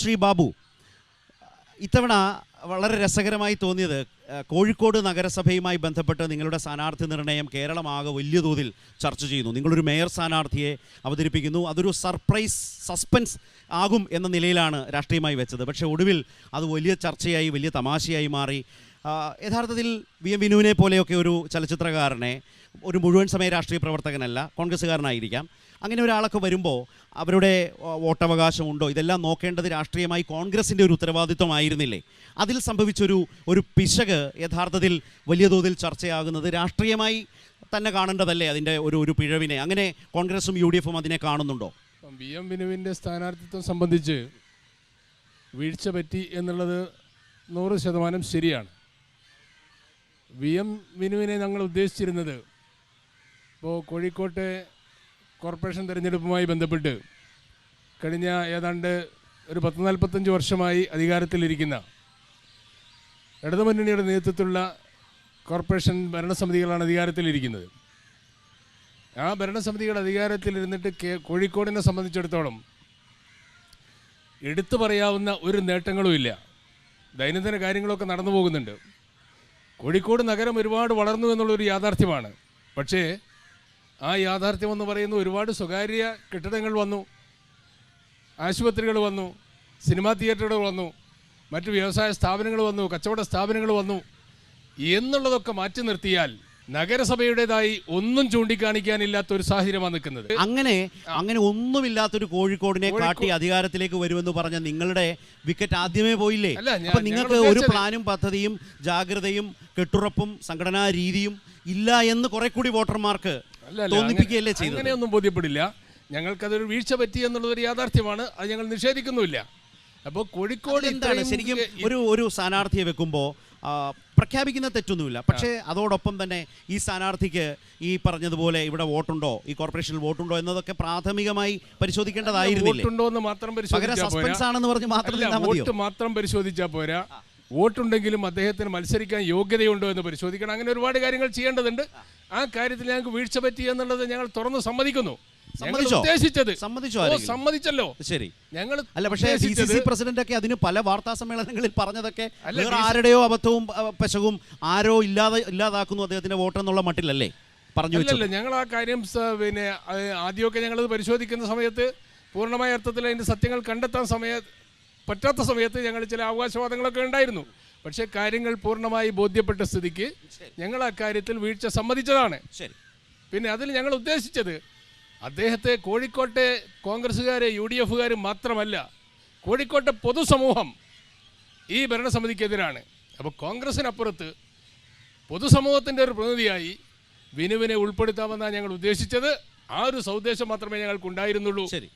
ശ്രീ ബാബു ഇത്തവണ വളരെ രസകരമായി തോന്നിയത് കോഴിക്കോട് നഗരസഭയുമായി ബന്ധപ്പെട്ട് നിങ്ങളുടെ സ്ഥാനാർത്ഥി നിർണയം കേരളമാകെ വലിയ തോതിൽ ചർച്ച ചെയ്യുന്നു. നിങ്ങളൊരു മേയർ സ്ഥാനാർത്ഥിയെ അവതരിപ്പിക്കുന്നു. അതൊരു സർപ്രൈസ് സസ്പെൻസ് ആകും എന്ന നിലയിലാണ് രാഷ്ട്രീയമായി വെച്ചത്. പക്ഷേ ഒടുവിൽ അത് വലിയ ചർച്ചയായി വലിയ തമാശയായി മാറി. യഥാർത്ഥത്തിൽ വി എം വിനുവിനെ പോലെയൊക്കെ ഒരു ചലച്ചിത്രകാരനെ ഒരു മുഴുവൻ സമയ രാഷ്ട്രീയ പ്രവർത്തകനല്ല കോൺഗ്രസ്സുകാരനായിരിക്കാം. അങ്ങനെ ഒരാളൊക്കെ വരുമ്പോൾ അവരുടെ വോട്ടവകാശമുണ്ടോ? ഇതെല്ലാം നോക്കേണ്ടത് രാഷ്ട്രീയമായി കോൺഗ്രസിന്റെ ഒരു ഉത്തരവാദിത്വമായിരുന്നില്ലേ? അതിൽ സംഭവിച്ചൊരു ഒരു പിശക് യഥാർത്ഥത്തിൽ വലിയ തോതിൽ ചർച്ചയാകുന്നത് രാഷ്ട്രീയമായി തന്നെ കാണേണ്ടതല്ലേ അതിന്റെ ഒരു ഒരു പിഴവിനെ? അങ്ങനെ കോൺഗ്രസും യു ഡി എഫും അതിനെ കാണുന്നുണ്ടോ? വി എം വിനുവിന്റെ സ്ഥാനാർത്ഥിത്വം സംബന്ധിച്ച് വീഴ്ച പറ്റി എന്നുള്ളത് നൂറ് ശതമാനം ശരിയാണ്. വി എം വിനുവിനെ ഞങ്ങൾ ഉദ്ദേശിച്ചിരുന്നത് ഇപ്പോൾ കോഴിക്കോട്ടെ കോർപ്പറേഷൻ തെരഞ്ഞെടുപ്പുമായി ബന്ധപ്പെട്ട് കഴിഞ്ഞ ഏതാണ്ട് ഒരു പത്ത് നാൽപ്പത്തഞ്ച് വർഷമായി അധികാരത്തിലിരിക്കുന്ന ഇടതുമുന്നണിയുടെ നേതൃത്വത്തിലുള്ള കോർപ്പറേഷൻ ഭരണസമിതികളാണ് അധികാരത്തിലിരിക്കുന്നത്. ആ ഭരണസമിതികൾ അധികാരത്തിലിരുന്നിട്ട് കെ കോഴിക്കോടിനെ സംബന്ധിച്ചിടത്തോളം എടുത്തു പറയാവുന്ന ഒരു നേട്ടങ്ങളുമില്ല ദൈനംദിന കാര്യങ്ങളൊക്കെ നടന്നു പോകുന്നുണ്ട്. കോഴിക്കോട് നഗരം ഒരുപാട് വളർന്നു എന്നുള്ളൊരു യാഥാർത്ഥ്യമാണ്. പക്ഷേ ആ യാഥാർത്ഥ്യം എന്ന് പറയുന്ന ഒരുപാട് സ്വകാര്യ കെട്ടിടങ്ങൾ വന്നു. ആശുപത്രികൾ വന്നു. സിനിമാ തിയേറ്ററുകൾ വന്നു. മറ്റ് വ്യവസായ സ്ഥാപനങ്ങൾ വന്നു. കച്ചവട സ്ഥാപനങ്ങൾ വന്നു. എന്നുള്ളതൊക്കെ മാറ്റി നിർത്തിയാൽ നഗരസഭയുടേതായി ഒന്നും ചൂണ്ടിക്കാണിക്കാനില്ലാത്ത ഒരു സാഹചര്യമാണ് നിൽക്കുന്നത്. അങ്ങനെ അങ്ങനെ ഒന്നുമില്ലാത്തൊരു കോഴിക്കോടിനെ കാട്ടി അധികാരത്തിലേക്ക് വരുമെന്ന് പറഞ്ഞ നിങ്ങളുടെ വിക്കറ്റ് ആദ്യമേ പോയില്ലേ? അപ്പൊ നിങ്ങൾക്ക് ഒരു പ്ലാനും പദ്ധതിയും ജാഗ്രതയും കെട്ടുറപ്പും സംഘടനാ രീതിയും ഇല്ല എന്ന് കുറെ കൂടി വോട്ടർമാർക്ക് തോന്നിപ്പിക്കുകയല്ലേ ചെയ്തത്? അങ്ങനെയൊന്നും ബോധ്യപ്പെടില്ല. ഞങ്ങൾക്കതൊരു വീഴ്ച പറ്റി എന്നുള്ളതൊരു യാഥാർത്ഥ്യമാണ്. അത് ഞങ്ങൾ നിഷേധിക്കുന്നുമില്ല. അപ്പോൾ കോഴിക്കോട് എന്താണ് ശരിക്കും ഒരു ഒരു സ്ഥാനാർത്ഥിയെ വെക്കുമ്പോൾ പ്രഖ്യാപിക്കുന്ന തെറ്റൊന്നുമില്ല. പക്ഷേ അതോടൊപ്പം തന്നെ ഈ സ്ഥാനാർത്ഥിക്ക് ഈ പറഞ്ഞതുപോലെ ഇവിടെ വോട്ടുണ്ടോ ഈ കോർപ്പറേഷനിൽ വോട്ടുണ്ടോ എന്നതൊക്കെ പ്രാഥമികമായി പരിശോധിക്കേണ്ടതായിരുന്നു വോട്ടുണ്ടോ എന്ന് മാത്രം പരിശോധിച്ചാൽ പോരാ. വോട്ട് മാത്രം പരിശോധിച്ചാൽ പോരാ. വോട്ടുണ്ടെങ്കിലും അദ്ദേഹത്തിന് മത്സരിക്കാൻ യോഗ്യതയുണ്ടോ എന്ന് പരിശോധിക്കണം. അങ്ങനെ ഒരുപാട് കാര്യങ്ങൾ ചെയ്യേണ്ടതുണ്ട്. ആ കാര്യത്തിൽ ഞങ്ങൾക്ക് വീഴ്ച പറ്റി എന്നുള്ളത് ഞങ്ങൾ തുറന്ന് സമ്മതിക്കുന്നു? ഉദ്ദേശിച്ചത് സമ്മതിച്ചല്ലോ. ശരി. ഞങ്ങൾ അല്ല പക്ഷേ ഡി സി സി പ്രസിഡന്റ് ഒക്കെ അതിന് പല വാർത്താ സമ്മേളനങ്ങളിൽ പറഞ്ഞതൊക്കെ ആരുടെയോ അബദ്ധവും പെശകും ആരോ ഇല്ലാതെ ഇല്ലാതാക്കുന്നു അദ്ദേഹത്തിന്റെ വോട്ടെന്നുള്ള മട്ടിലല്ലേ? പറഞ്ഞു അല്ലല്ല ഞങ്ങൾ ആ കാര്യം പിന്നെ ആദ്യമൊക്കെ ഞങ്ങളത് പരിശോധിക്കുന്ന സമയത്ത് പൂർണമായ അർത്ഥത്തിൽ അതിന്റെ സത്യങ്ങൾ കണ്ടെത്താൻ സമയ പറ്റാത്ത സമയത്ത് ഞങ്ങൾ ചില അവകാശവാദങ്ങളൊക്കെ ഉണ്ടായിരുന്നു. പക്ഷേ കാര്യങ്ങൾ പൂർണമായി ബോധ്യപ്പെട്ട സ്ഥിതിക്ക് ഞങ്ങൾ ആ കാര്യത്തിൽ വീഴ്ച സമ്മതിച്ചതാണ്. പിന്നെ അതിൽ ഞങ്ങൾ ഉദ്ദേശിച്ചത് അദ്ദേഹത്തെ കോഴിക്കോട്ടെ കോൺഗ്രസ്സുകാരെ യു ഡി എഫുകാർ മാത്രമല്ല കോഴിക്കോട്ടെ പൊതുസമൂഹം ഈ ഭരണസമിതിക്കെതിരാണ്. അപ്പോൾ കോൺഗ്രസിനപ്പുറത്ത് പൊതുസമൂഹത്തിന്റെ ഒരു പ്രതിനിധിയായി വിനുവിനെ ഉൾപ്പെടുത്താമെന്നാണ് ഞങ്ങൾ ഉദ്ദേശിച്ചത്. ആ ഒരു സൗദ്ദേശം മാത്രമേ ഞങ്ങൾക്കുണ്ടായിരുന്നുള്ളൂ. ശരി.